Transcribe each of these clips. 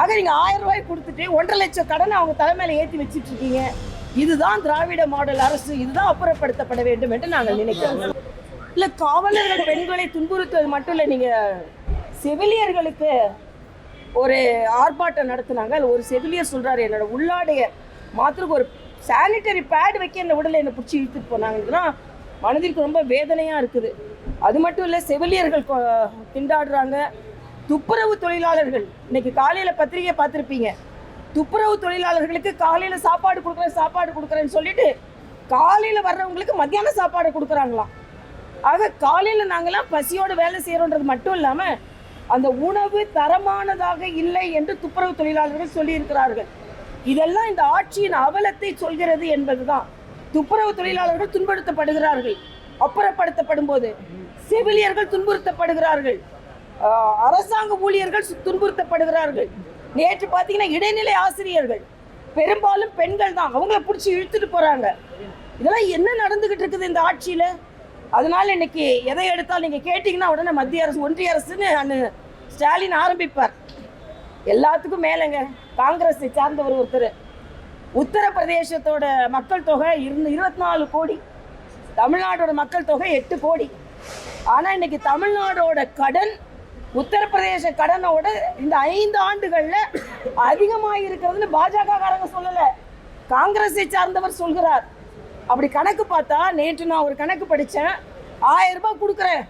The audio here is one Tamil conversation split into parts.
ஆக நீங்க ஆயிரம் ரூபாய் கொடுத்துட்டு ஒன்றரை லட்சம் கடனை அவங்க தலைமையில ஏற்றி வச்சிட்டு இருக்கீங்க. இதுதான் திராவிட மாடல் அரசு இதுதான் அப்புறப்படுத்தப்பட வேண்டும் என்று நாங்கள் நினைக்கிறோம். இல்ல காவலர்கள் பெண்களை துன்புறுத்துவது மட்டும் இல்லை நீங்க செவிலியர்களுக்கு ஒரு ஆர்ப்பாட்டம் நடத்துனாங்க. அதுல ஒரு செவிலியர் சொல்றாரு என்னோட உள்ளாடைய மாத்திரம் ஒரு சானிட்டரி பேட் வைக்க என்ன உடலை என்னை பிடிச்சி இழுத்துட்டு போனாங்கன்னா மனதிற்கு ரொம்ப வேதனையா இருக்குது. அது மட்டும் இல்லை செவிலியர்கள் திண்டாடுறாங்க. துப்புரவு தொழிலாளர்கள். இன்னைக்கு காலையில பத்திரிகையை பார்த்துருப்பீங்க. துப்புரவு தொழிலாளர்களுக்கு காலையில சாப்பாடு கொடுக்குறேன் சாப்பாடு கொடுக்குறேன்னு சொல்லிட்டு காலையில வர்றவங்களுக்கு மத்தியான சாப்பாடு கொடுக்குறாங்களாம். ஆக காலையில நாங்கெல்லாம் பசியோடு வேலை செய்யறோன்றது மட்டும் இல்லாம அந்த உணவு தரமானதாக இல்லை என்று துப்புரவு தொழிலாளர்கள் சொல்லியிருக்கிறார்கள். இதெல்லாம் இந்த ஆட்சியின் அவலத்தை சொல்கிறது என்பதுதான். துப்புரவு தொழிலாளர்கள் துன்புறுத்தப்படுகிறார்கள். அப்புறப்படுத்தப்படும் போது செவிலியர்கள் துன்புறுத்தப்படுகிறார்கள். அரசாங்க ஊழியர்கள் சு- துன்புறுத்தப்படுகிறார்கள். நேற்று பார்த்தீங்கன்னா இடைநிலை ஆசிரியர்கள் பெரும்பாலும் பெண்கள் தான். அவங்கள பிடிச்சி இழுத்துட்டு போகிறாங்க இதெல்லாம் என்ன நடந்துக்கிட்டு இருக்குது இந்த ஆட்சியில்? அதனால இன்னைக்கு எதை எடுத்தாலும் நீங்கள் கேட்டிங்கன்னா உடனே மத்திய அரசு ஒன்றிய அரசுன்னு அண்ணு ஸ்டாலின் ஆரம்பிப்பார். எல்லாத்துக்கும் மேலேங்க. காங்கிரஸை சார்ந்தவர் ஒருத்தர். உத்தரப்பிரதேசத்தோட மக்கள் தொகை இருந்து இருபத்தி நாலு கோடி. தமிழ்நாடோட மக்கள் தொகை எட்டு கோடி. ஆனால் இன்னைக்கு தமிழ்நாடோட கடன் உத்தரப்பிரதேச கடனோட இந்த ஐந்து ஆண்டுகளில் அதிகமாக இருக்கிறதுன்னு பாஜக காரங்க சொல்லலை. காங்கிரஸை சார்ந்தவர் சொல்கிறார். அப்படி கணக்கு பார்த்தா நேற்று நான் ஒரு கணக்கு படித்தேன் ஆயிரம் ரூபாய் கொடுக்குறேன்.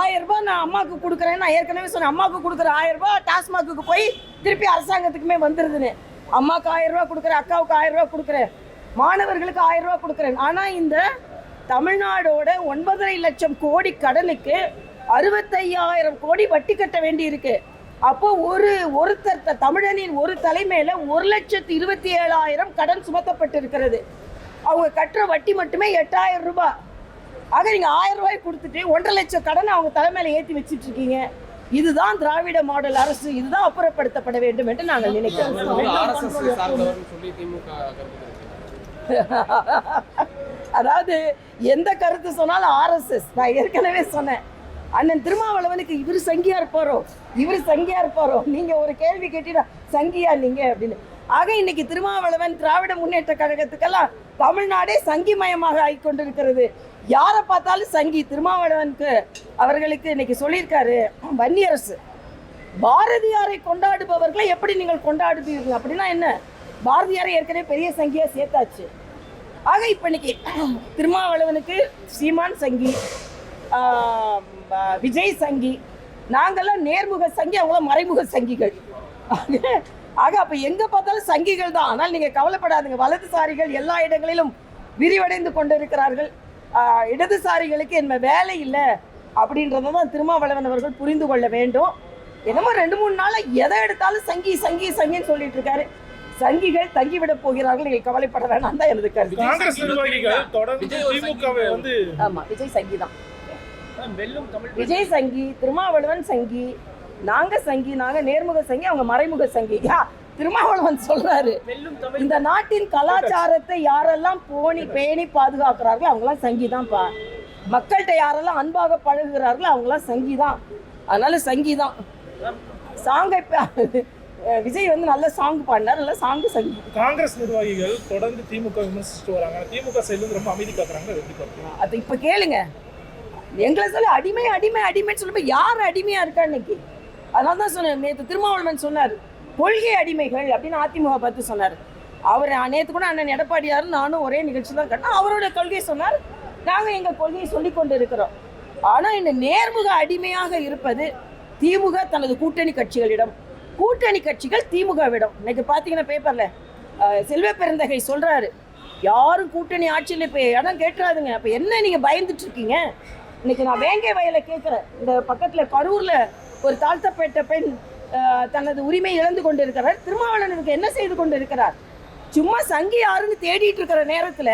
ஆயிரம் ரூபாய் நான் அம்மாவுக்கு கொடுக்குறேன் நான் ஏற்கனவே சொன்னேன். அம்மாவுக்கு கொடுக்குற ஆயிரம் ரூபாய் டாஸ்மாக்கு போய் திருப்பி அரசாங்கத்துக்குமே வந்துடுதுன்னு அம்மாவுக்கு ஆயிரம் ரூபாய் கொடுக்குறேன் அக்காவுக்கு ஆயிரம் ரூபாய் கொடுக்குறேன். மாணவர்களுக்கு ஆயிரம் ரூபாய் கொடுக்குறேன். ஆனால் இந்த தமிழ்நாடோட ஒன்பதரை லட்சம் கோடி கடனுக்கு அறுபத்தையாயிரம் கோடி வட்டி கட்ட வேண்டி இருக்கு அப்போ ஒரு ஒருத்தர் தமிழனின் ஒரு தலைமையில ஒரு லட்சத்து இருபத்தி ஏழாயிரம் கடன் சுமத்தப்பட்டிருக்கிறது. அவங்க கட்டுற வட்டி மட்டுமே எட்டாயிரம் ரூபாய் ஆக நீங்க ஆயிரம் ரூபாய் கொடுத்துட்டு ஒன்றரை லட்சம் கடனை அவங்க தலைமையில ஏற்றி வச்சிட்டு இருக்கீங்க இதுதான் திராவிட மாடல் அரசு. இதுதான் அப்புறப்படுத்தப்பட வேண்டும் என்று நாங்கள் நினைக்கிறோம். அதாவது எந்த கருத்து சொன்னாலும் ஆர்எஸ்எஸ் நான் ஏற்கனவே சொன்னேன். அண்ணன் திருமாவளவனுக்கு இவர் சங்கியா இருப்பாரோ? இவர் சங்கியா இருப்பாரோ? நீங்க ஒரு கேள்வி கேட்டீங்கன்னா சங்கியா நீங்க அப்படின்னு. ஆக இன்னைக்கு திருமாவளவன் திராவிட முன்னேற்ற கழகத்துக்கெல்லாம் தமிழ்நாடே சங்கிமயமாக ஆகிக்கொண்டிருக்கிறது. யாரை பார்த்தாலும் சங்கி திருமாவளவனுக்கு அவர்களுக்கு இன்னைக்கு சொல்லியிருக்காரு வன்னியரசு. பாரதியாரை கொண்டாடுபவர்களை எப்படி நீங்கள் கொண்டாடுவீர்கள் அப்படின்னா என்ன? பாரதியாரை ஏற்கனவே பெரிய சங்கியா சேர்த்தாச்சு. ஆக இப்போ இன்னைக்கு திருமாவளவனுக்கு சீமான் சங்கி ஆஹ் விஜய் சங்கி. நாங்கெல்லாம் நேர்முக சங்கி அவங்களாம் மறைமுக சங்கிகள். ஆக- அப்போ எங்கே பார்த்தாலும் சங்கிகள் தான். ஆனால் நீங்கள் கவலைப்படாதுங்க. வலதுசாரிகள் எல்லா இடங்களிலும் விரிவடைந்து கொண்டிருக்கிறார்கள். இடதுசாரிகளுக்கு என்ன வேலை இல்லை அப்படின்றத தான் திருமாவளவன் அவர்கள் புரிந்து கொள்ள வேண்டும். என்னமோ ரெண்டு மூணு நாளாக எதை எடுத்தாலும் சங்கி சங்கி சங்கின்னு சொல்லிட்டு இருக்காரு. சங்கிகள் தங்கிவிட போகிறார்கள். நீங்கள் கவலைப்பட வேணாம். தான் எனது கருத்து. காங்கிரஸ் நிர்வாகிகள் தொடர்ந்து விஜய் ஒரு திமுகவை வந்து ஆமா விஜய் சங்கி தான் விஜய் சங்கி திருமாவளவன் சங்கி நாங்க சங்கி நாங்க நேர்முக சங்கி அவங்க மறைமுக சங்கி. யா திருமாவளவன் சொல்றாரு. இந்த நாட்டின் கலாச்சாரத்தை யாரெல்லாம் போனி பேணி பாதுகாக்கிறார்களோ அவங்களாம் சங்கி தான்ப்பா. மக்கள்கிட்ட யாரெல்லாம் அன்பாக பழகுகிறார்களோ அவங்களாம் சங்கி தான். அதனால சங்கி தான். சாங்கை விஜய் வந்து நல்ல சாங் பாடினார் நல்ல சாங்கு சங்கி. காங்கிரஸ் நிர்வாகிகள் தொடர்ந்து திமுக விமர்சிச்சுட்டு வராங்க. திமுக சைடுல ரொம்ப அமைதி காக்குறாங்க அது இப்போ கேளுங்க. எங்களை சொல்ல அடிமை அடிமை அடிமைன்னு சொல்லும்போது யார் அடிமையாக இருக்கா இன்னைக்கு? அதனால தான் சொன்னேன் நேற்று திருமாவளவன் சொன்னார் கொள்கை அடிமைகள் அப்படின்னு அதிமுக பார்த்து சொன்னார். அவர் நேற்று கூட அண்ணன் எடப்பாடியார் நானும் ஒரே நிகழ்ச்சி தான் கட்டினோம் அவரோட கொள்கை சொன்னார். நாங்கள் எங்கள் கொள்கையை சொல்லி கொண்டு இருக்கிறோம் ஆனால் இந்த நேர்முக அடிமையாக இருப்பது திமுக தனது கூட்டணி கட்சிகளிடம். கூட்டணி கட்சிகள் திமுகவிடம். இன்னைக்கு பார்த்தீங்கன்னா பேப்பரில் செல்வ பெருந்தகை சொல்கிறாரு யாரும் கூட்டணி ஆட்சியில் இப்போ இடம் கேட்டுறாதுங்க அப்போ என்ன நீங்கள் பயந்துட்டு இருக்கீங்க? இன்னைக்கு நான் வேங்கை வயலை கேட்குறேன். இந்த பக்கத்தில் கரூரில் ஒரு தாழ்த்தப்பட்ட பெண் தனது உரிமை இழந்து கொண்டு இருக்கிறார் திருமாவளவனுக்கு என்ன செய்து கொண்டு இருக்கிறார் சும்மா சங்கி யாருன்னு தேடிட்டு இருக்கிற நேரத்தில்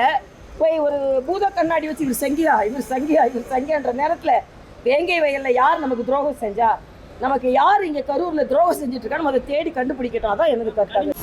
போய் ஒரு பூத கண்ணாடி வச்சு இவர் சங்கியா இவர் சங்கியா இவர் சங்கியான்ற நேரத்தில் வேங்கை வயலில் யார் நமக்கு துரோகம் செஞ்சா? நமக்கு யார் இங்கே கரூரில் துரோகம் செஞ்சுட்டு இருக்கான்னு அதை தேடி கண்டுபிடிக்கட்டும் அதான் எனக்கு கருத்து